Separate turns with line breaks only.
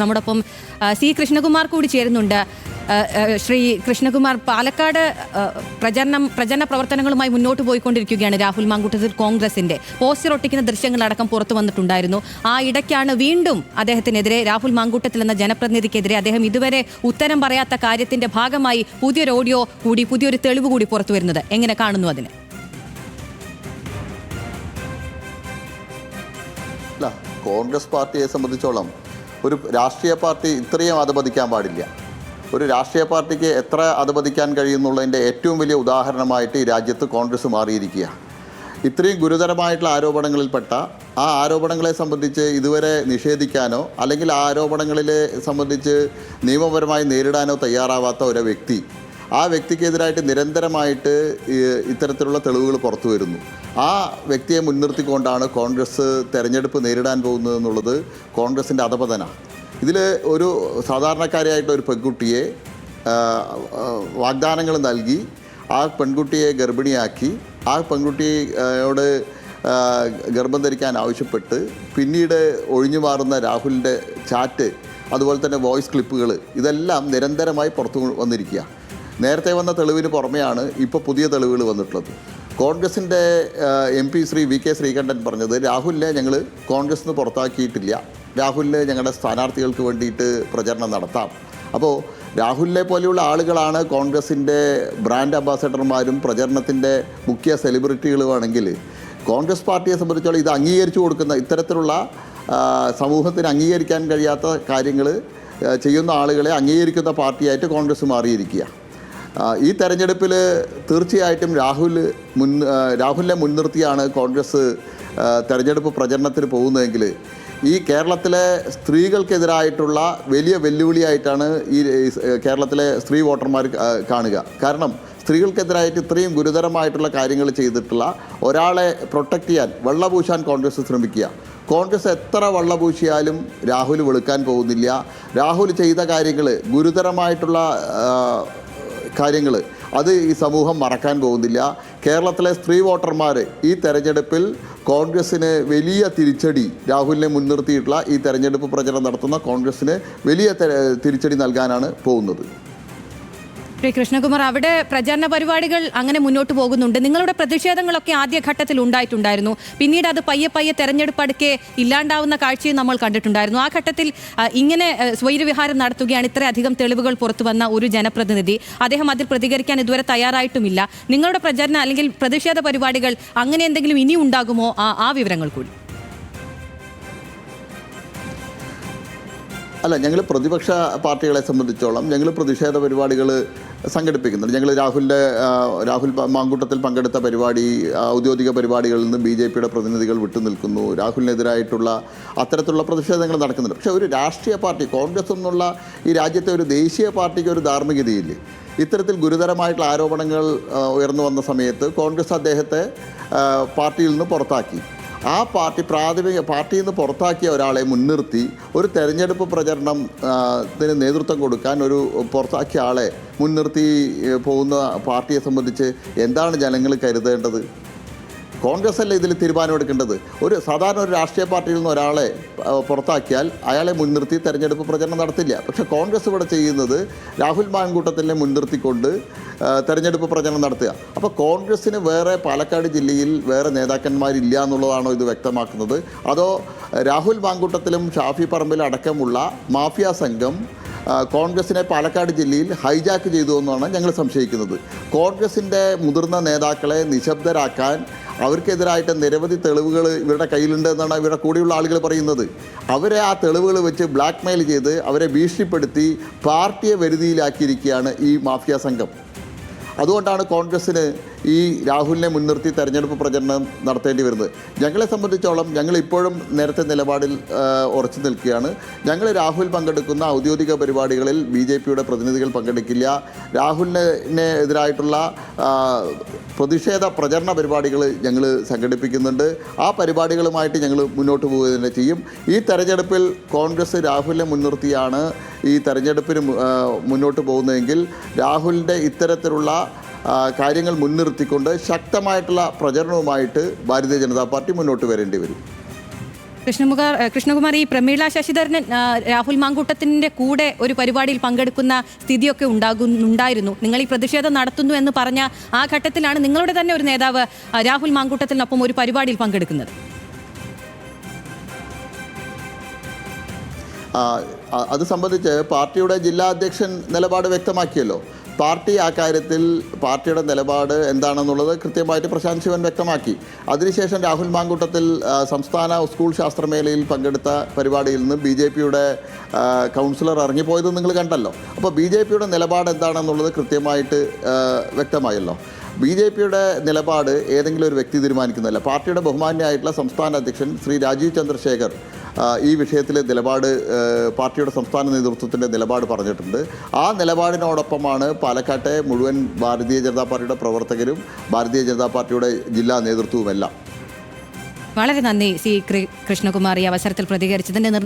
നമ്മോടൊപ്പം സി കൃഷ്ണകുമാർ കൂടി ചേരുന്നുണ്ട്. ശ്രീ കൃഷ്ണകുമാർ പാലക്കാട് പ്രചരണം പ്രചരണ പ്രവർത്തനങ്ങളുമായി മുന്നോട്ട് പോയിക്കൊണ്ടിരിക്കുകയാണ് രാഹുൽ മാങ്കൂട്ടത്തിൽ കോൺഗ്രസിന്റെ. പോസ്റ്റർ ഒട്ടിക്കുന്ന ദൃശ്യങ്ങളടക്കം പുറത്തു വന്നിട്ടുണ്ടായിരുന്നു. ആ ഇടയ്ക്കാണ് വീണ്ടും അദ്ദേഹത്തിനെതിരെ രാഹുൽ മാങ്കൂട്ടത്തിൽ എന്ന ജനപ്രതിനിധിക്കെതിരെ അദ്ദേഹം ഇതുവരെ ഉത്തരം പറയാത്ത കാര്യത്തിന്റെ ഭാഗമായി പുതിയൊരു ഓഡിയോ കൂടി പുതിയൊരു തെളിവ് കൂടി പുറത്തു വരുന്നത്. എങ്ങനെ കാണുന്നു അതിന്?
കോൺഗ്രസ് പാർട്ടിയെ സംബന്ധിച്ചോളം ഒരു രാഷ്ട്രീയ പാർട്ടി ഇത്രയും അധപതിക്കാൻ പാടില്ല. ഒരു രാഷ്ട്രീയ പാർട്ടിക്ക് എത്ര അധപതിക്കാൻ കഴിയുന്നുള്ളതിന്റെ ഏറ്റവും വലിയ ഉദാഹരണമായിട്ട് ഈ രാജ്യത്ത് കോൺഗ്രസ് മാറിയിരിക്കുക. ഇത്രയും ഗുരുതരമായിട്ടുള്ള ആരോപണങ്ങളിൽപ്പെട്ട ആ ആരോപണങ്ങളെ സംബന്ധിച്ച് ഇതുവരെ നിഷേധിക്കാനോ അല്ലെങ്കിൽ ആ ആരോപണങ്ങളിലെ സംബന്ധിച്ച് നിയമപരമായി നേരിടാനോ തയ്യാറാവാത്ത ഒരു വ്യക്തി ആ വ്യക്തിക്കെതിരായിട്ട് നിരന്തരമായിട്ട് ഇത്തരത്തിലുള്ള തെളിവുകൾ പുറത്തു വരുന്നു. ആ വ്യക്തിയെ മുൻനിർത്തിക്കൊണ്ടാണ് കോൺഗ്രസ് തെരഞ്ഞെടുപ്പ് നേരിടാൻ പോകുന്നത് എന്നുള്ളത് കോൺഗ്രസിന്റെ അധപതന. ഇതിൽ ഒരു സാധാരണക്കാരിയായിട്ട് ഒരു പെൺകുട്ടിയെ വാഗ്ദാനങ്ങൾ നൽകി ആ പെൺകുട്ടിയെ ഗർഭിണിയാക്കി ആ പെൺകുട്ടിയോട് ഗർഭം ധരിക്കാൻ ആവശ്യപ്പെട്ട് പിന്നീട് ഒഴിഞ്ഞു മാറുന്ന രാഹുലിന്റെ ചാറ്റ് അതുപോലെ തന്നെ വോയിസ് ക്ലിപ്പുകൾ ഇതെല്ലാം നിരന്തരമായി പുറത്തു വന്നിരിക്കുക നേരത്തെ വന്ന തെളിവിന് പുറമെയാണ് ഇപ്പോൾ പുതിയ തെളിവുകൾ വന്നിട്ടുള്ളത്. കോൺഗ്രസിന്റെ M P Shri V K Sreekandan പറഞ്ഞത് രാഹുലിനെ ഞങ്ങൾ കോൺഗ്രസ് നിന്ന് പുറത്താക്കിയിട്ടില്ല. രാഹുലിന് ഞങ്ങളുടെ സ്ഥാനാർത്ഥികൾക്ക് വേണ്ടിയിട്ട് പ്രചരണം നടത്താം. അപ്പോൾ രാഹുലിനെ പോലെയുള്ള ആളുകളാണ് കോൺഗ്രസിന്റെ ബ്രാൻഡ് അംബാസഡർമാരും പ്രചരണത്തിന്റെ മുഖ്യ സെലിബ്രിറ്റികളുമാണെങ്കിൽ കോൺഗ്രസ് പാർട്ടിയെ സംബന്ധിച്ചോളം ഇത് അംഗീകരിച്ചു കൊടുക്കുന്ന ഇത്തരത്തിലുള്ള സമൂഹത്തിന് അംഗീകരിക്കാൻ കഴിയാത്ത കാര്യങ്ങൾ ചെയ്യുന്ന ആളുകളെ അംഗീകരിക്കുന്ന പാർട്ടിയായിട്ട് കോൺഗ്രസ് മാറിയിരിക്കുക. ഈ തെരഞ്ഞെടുപ്പിൽ തീർച്ചയായിട്ടും രാഹുൽ മുൻ രാഹുലിനെ മുൻനിർത്തിയാണ് കോൺഗ്രസ് തെരഞ്ഞെടുപ്പ് പ്രചരണത്തിന് പോകുന്നതെങ്കിൽ ഈ കേരളത്തിലെ സ്ത്രീകൾക്കെതിരായിട്ടുള്ള വലിയ വെല്ലുവിളിയായിട്ടാണ് ഈ കേരളത്തിലെ സ്ത്രീ വോട്ടർമാർ കാണുക. കാരണം സ്ത്രീകൾക്കെതിരായിട്ട് ഇത്രയും ഗുരുതരമായിട്ടുള്ള കാര്യങ്ങൾ ചെയ്തിട്ടുള്ള ഒരാളെ പ്രൊട്ടക്റ്റ് ചെയ്യാൻ വെള്ളപൂശാൻ കോൺഗ്രസ് ശ്രമിക്കുക. കോൺഗ്രസ് എത്ര വെള്ളപൂശിയാലും രാഹുൽ വെളുക്കാൻ പോകുന്നില്ല. രാഹുൽ ചെയ്ത കാര്യങ്ങൾ ഗുരുതരമായിട്ടുള്ള കാര്യങ്ങൾ. അത് ഈ സമൂഹം മറക്കാൻ പോകുന്നില്ല. കേരളത്തിലെ സ്ത്രീ വോട്ടർമാർ ഈ തെരഞ്ഞെടുപ്പിൽ കോൺഗ്രസ്സിന് വലിയ തിരിച്ചടി രാഹുലിനെ മുൻനിർത്തിയിട്ടുള്ള ഈ തെരഞ്ഞെടുപ്പ് പ്രചരണം നടത്തുന്ന കോൺഗ്രസ്സിന് വലിയ തിരിച്ചടി നൽകാനാണ് പോകുന്നത്.
ശ്രീ കൃഷ്ണകുമാർ അവിടെ പ്രചാരണ പരിപാടികൾ അങ്ങനെ മുന്നോട്ട് പോകുന്നുണ്ട്. നിങ്ങളുടെ പ്രതിഷേധങ്ങളൊക്കെ ആദ്യഘട്ടത്തിൽ ഉണ്ടായിട്ടുണ്ടായിരുന്നു. പിന്നീട് അത് പയ്യെ പയ്യെ തെരഞ്ഞെടുപ്പ് അടുക്കെ ഇല്ലാണ്ടാവുന്ന കാഴ്ചയും നമ്മൾ കണ്ടിട്ടുണ്ടായിരുന്നു. ആ ഘട്ടത്തിൽ ഇങ്ങനെ സ്വൈരവിഹാരം നടത്തുകയാണ് ഇത്രയധികം തെളിവുകൾ പുറത്തു വന്ന ഒരു ജനപ്രതിനിധി. അദ്ദേഹം അതിൽ പ്രതികരിക്കാൻ ഇതുവരെ തയ്യാറായിട്ടുമില്ല. നിങ്ങളുടെ പ്രചാരണം അല്ലെങ്കിൽ പ്രതിഷേധ പരിപാടികൾ അങ്ങനെ എന്തെങ്കിലും ഇനി ഉണ്ടാകുമോ ആ വിവരങ്ങൾ കൂടി.
അല്ല ഞങ്ങൾ പ്രതിപക്ഷ പാർട്ടികളെ സംബന്ധിച്ചോളം ഞങ്ങൾ പ്രതിഷേധ പരിപാടികൾ സംഘടിപ്പിക്കുന്നുണ്ട്. ഞങ്ങൾ രാഹുലിന്റെ രാഹുൽ മാങ്കൂട്ടത്തിൽ പങ്കെടുത്ത പരിപാടി ഔദ്യോഗിക പരിപാടികളിൽ നിന്ന് ബി ജെ പിയുടെ പ്രതിനിധികൾ വിട്ടുനിൽക്കുന്നു രാഹുലിനെതിരായിട്ടുള്ള അത്തരത്തിലുള്ള പ്രതിഷേധങ്ങൾ നടക്കുന്നുണ്ട്. പക്ഷേ ഒരു രാഷ്ട്രീയ പാർട്ടി കോൺഗ്രസ് എന്നുള്ള ഈ രാജ്യത്തെ ഒരു ദേശീയ പാർട്ടിക്ക് ഒരു ധാർമ്മികതയില്ലേ? ഇത്തരത്തിൽ ഗുരുതരമായിട്ടുള്ള ആരോപണങ്ങൾ ഉയർന്നു വന്ന സമയത്ത് കോൺഗ്രസ് അദ്ദേഹത്തെ പാർട്ടിയിൽ നിന്ന് പുറത്താക്കി. ആ പാർട്ടി പ്രാഥമിക പാർട്ടിയിൽ നിന്ന് പുറത്താക്കിയ ഒരാളെ മുൻനിർത്തി ഒരു തെരഞ്ഞെടുപ്പ് പ്രചരണം ത്തിന് നേതൃത്വം കൊടുക്കാൻ ഒരു പുറത്താക്കിയ ആളെ മുൻനിർത്തി പോകുന്ന പാർട്ടിയെ സംബന്ധിച്ച് എന്താണ് ജനങ്ങൾ കരുതേണ്ടത്? കോൺഗ്രസ് അല്ലേ ഇതിൽ തീരുമാനമെടുക്കേണ്ടത്? ഒരു സാധാരണ ഒരു രാഷ്ട്രീയ പാർട്ടിയിൽ നിന്ന് ഒരാളെ പുറത്താക്കിയാൽ അയാളെ മുൻനിർത്തി തെരഞ്ഞെടുപ്പ് പ്രചരണം നടത്തില്ല. പക്ഷെ കോൺഗ്രസ് ഇവിടെ ചെയ്യുന്നത് രാഹുൽ മാൻകൂട്ടത്തിനെ മുൻനിർത്തിക്കൊണ്ട് തെരഞ്ഞെടുപ്പ് പ്രചരണം നടത്തുക. അപ്പോൾ കോൺഗ്രസ്സിന് വേറെ പാലക്കാട് ജില്ലയിൽ വേറെ നേതാക്കന്മാരില്ല എന്നുള്ളതാണോ ഇത് വ്യക്തമാക്കുന്നത്? അതോ രാഹുൽ മാങ്കൂട്ടത്തിലും ഷാഫി പറമ്പിലും അടക്കമുള്ള മാഫിയ സംഘം കോൺഗ്രസിനെ പാലക്കാട് ജില്ലയിൽ ഹൈജാക്ക് ചെയ്തു എന്നാണ് ഞങ്ങൾ സംശയിക്കുന്നത്. കോൺഗ്രസിന്റെ മുതിർന്ന നേതാക്കളെ നിശബ്ദരാക്കാൻ അവർക്കെതിരായിട്ട് നിരവധി തെളിവുകൾ ഇവരുടെ കയ്യിലുണ്ട് എന്നാണ് ഇവരുടെ കൂടെയുള്ള ആളുകൾ പറയുന്നത്. അവരെ ആ തെളിവുകൾ വെച്ച് ബ്ലാക്ക്മെയിൽ ചെയ്ത് അവരെ ഭീഷണിപ്പെടുത്തി പാർട്ടിയെ വരുതിയിലാക്കിയിരിക്കുകയാണ് ഈ മാഫിയ സംഘം. അതുകൊണ്ടാണ് കോൺഗ്രസ്സിന് ഈ രാഹുലിനെ മുൻനിർത്തി തെരഞ്ഞെടുപ്പ് പ്രചരണം നടത്തേണ്ടി വരുന്നത്. ഞങ്ങളെ സംബന്ധിച്ചോളം ഞങ്ങൾ ഇപ്പോഴും നേരത്തെ നിലപാടിൽ ഉറച്ചു നിൽക്കുകയാണ്. ഞങ്ങൾ രാഹുൽ പങ്കെടുക്കുന്ന ഔദ്യോഗിക പരിപാടികളിൽ ബി ജെ പിയുടെ പ്രതിനിധികൾ പങ്കെടുക്കില്ല. രാഹുലിനെ എതിരായിട്ടുള്ള പ്രതിഷേധ പ്രചരണ പരിപാടികൾ ഞങ്ങൾ സംഘടിപ്പിക്കുന്നുണ്ട്. ആ പരിപാടികളുമായിട്ട് ഞങ്ങൾ മുന്നോട്ട് പോവുക തന്നെ ചെയ്യും. ഈ തെരഞ്ഞെടുപ്പിൽ കോൺഗ്രസ് രാഹുലിനെ മുൻനിർത്തിയാണ് ഈ തെരഞ്ഞെടുപ്പിന് മുന്നോട്ട് പോകുന്നതെങ്കിൽ രാഹുലിന്റെ ഇത്തരത്തിലുള്ള കാര്യങ്ങൾ മുൻനിർത്തിക്കൊണ്ട് ശക്തമായിട്ടുള്ള പ്രചരണവുമായിട്ട് ഭാരതീയ ജനതാ പാർട്ടി മുന്നോട്ട് വരേണ്ടി വരും.
കൃഷ്ണകുമാർ കൃഷ്ണകുമാർ ഈ പ്രമീള ശശിധരൻ രാഹുൽ മാങ്കൂട്ടത്തിന്റെ കൂടെ ഒരു പരിപാടിയിൽ പങ്കെടുക്കുന്ന സ്ഥിതിയൊക്കെ ഉണ്ടാകുന്നുണ്ടായിരുന്നു നിങ്ങൾ ഈ പ്രതിഷേധം നടത്തുന്നു എന്ന് പറഞ്ഞ ആ ഘട്ടത്തിലാണ് നിങ്ങളുടെ തന്നെ ഒരു നേതാവ് രാഹുൽ മാങ്കൂട്ടത്തിനൊപ്പം ഒരു പരിപാടിയിൽ പങ്കെടുക്കുന്നത്.
അത് സംബന്ധിച്ച് പാർട്ടിയുടെ ജില്ലാ അധ്യക്ഷൻ നിലപാട് വ്യക്തമാക്കിയല്ലോ. പാർട്ടി ആ കാര്യത്തിൽ പാർട്ടിയുടെ നിലപാട് എന്താണെന്നുള്ളത് കൃത്യമായിട്ട് പ്രശാന്ത് ശിവൻ വ്യക്തമാക്കി. അതിനുശേഷം രാഹുൽ മാങ്കൂട്ടത്തിൽ സംസ്ഥാന സ്കൂൾ ശാസ്ത്രമേളയിൽ പങ്കെടുത്ത പരിപാടിയിൽ നിന്ന് ബി ജെ പിയുടെ കൗൺസിലർ ഇറങ്ങിപ്പോയത് നിങ്ങൾ കണ്ടല്ലോ. അപ്പോൾ ബി ജെ പിയുടെ നിലപാട് എന്താണെന്നുള്ളത് കൃത്യമായിട്ട് വ്യക്തമായല്ലോ. ബി ജെ പിയുടെ നിലപാട് ഏതെങ്കിലും ഒരു വ്യക്തി തീരുമാനിക്കുന്നതല്ല. പാർട്ടിയുടെ ബഹുമാന്യമായിട്ടുള്ള സംസ്ഥാന അധ്യക്ഷൻ ശ്രീ രാജീവ് ചന്ദ്രശേഖർ ഈ വിഷയത്തിലെ നിലപാട് പാർട്ടിയുടെ സംസ്ഥാന നേതൃത്വത്തിന്റെ നിലപാട് പറഞ്ഞിട്ടുണ്ട്. ആ നിലപാടിനോടൊപ്പമാണ് പാലക്കാട്ടെ മുഴുവൻ ഭാരതീയ ജനതാ പാർട്ടിയുടെ പ്രവർത്തകരും ഭാരതീയ ജനതാ പാർട്ടിയുടെ ജില്ലാ നേതൃത്വവുമെല്ലാം.
വളരെ നന്ദി സി കൃഷ്ണകുമാർ ഈ അവസരത്തിൽ പ്രതികരിച്ചതിന്റെ നിർ-